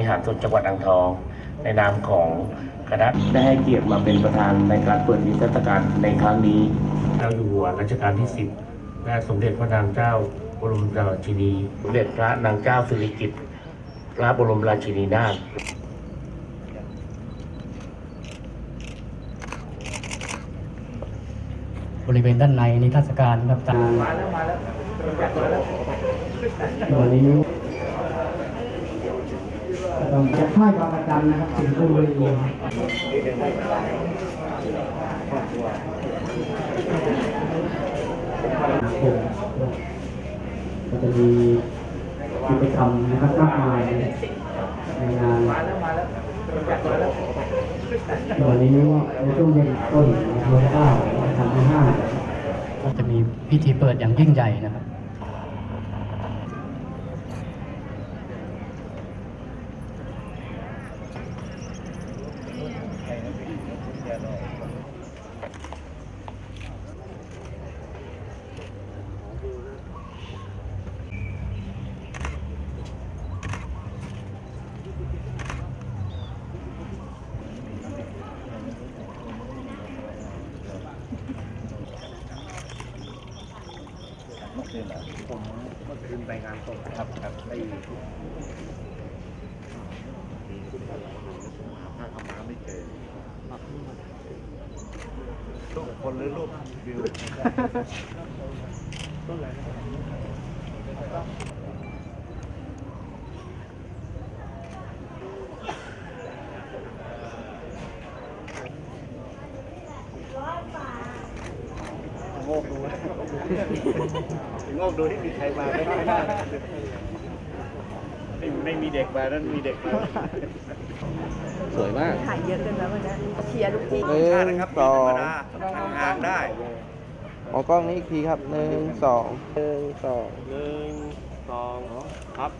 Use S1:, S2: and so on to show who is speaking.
S1: ริหารส่วนจังหวัดอ่างทอง ในนามของคณะได้ให้เกียรติมาเป็นประธานในการเปิดนิทรรศการในครั้งนี้เจ้าอยู่หัวรัชกาลที่ 10 และสมเด็จพระนางเจ้าบรมราชินี สมเด็จพระนางเจ้าสิริกิติ์พระบรมราชินีนาถ
S2: บริเวณด้านในนิทรรศการครับตามวันนี้เรา จะค่ายบางประจันนะครับสิงห์บุรีก็จะมีกิจกรรมนะครับมากมายในงานวันนี้ในช่วงเย็นต้นนะครับวันที่เก้าวันที่ห้าก็จะมีพิธีเปิดอย่างยิ่งใหญ่นะครับ
S3: เมื่อคืนไปงานศพครับครับไอ้ถ้าทำมาไม่เจอ ลูกคนหรือลูกวิวโงกดูนะโงกดูที่มีใครมาไม่ได้ไม่ไม่มีเด็กมานั่นมีเด็กมา
S4: สวยมาก
S5: ถ่ายเยอะเกินแล้ววันนี้เชียร์ทุกที
S4: หนึ่งสอง
S3: ห่างได้
S4: มองกล้องนี้อีกทีครับหนึ่งสองหนึ่งสอง
S3: หนึ่งสองครับ